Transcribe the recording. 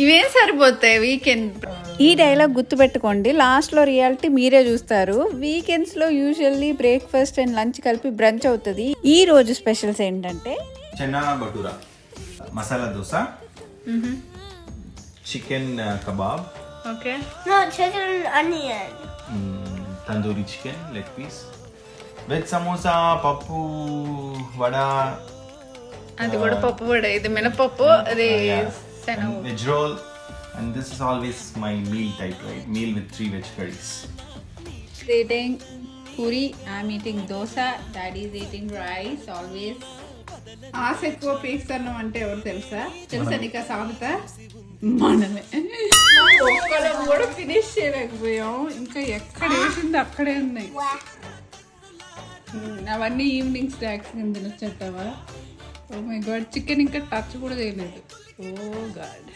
ఇవేం సరిపోతాయి వీకెండ్ ఈ డైలాగ్ గుర్తుపెట్టుకోండి లాస్ట్లో రియాలిటీ మీరే చూస్తారు. వీకెండ్స్లో యూజువల్లీ బ్రేక్ఫాస్ట్ అండ్ లంచ్ కలిపి బ్రంచ్ అవుతుంది. ఈ రోజు స్పెషల్స్ ఏంటంటే? Chana bhatura masala dosa chicken kebab okay. Tandoori chicken leg piece veg samosa పప్పు వడ అది కూడా పప్పు కూడా ఇది మినపప్పు అది veg roll and this is always my meal type right meal with three veg curries eating puri I'm eating dosa daddy is eating rice always ఆశ ఎక్కువ పేస్తాను అంటే ఎవరు తెలుసా? తెలుసా నీకు ఆ సామెత? మనమే. ఒక్కడం కూడా ఫినిష్ చేయలేకపోయాం. ఇంకా ఎక్కడ వేసింది అక్కడే ఉన్నాయి. అవన్నీ ఈవినింగ్ స్నాక్స్ కింద తినొచ్చట్టవా ఓ మై గాడ్ చికెన్ ఇంకా టచ్ కూడా చేయలేదు. Oh ఓ గాడ్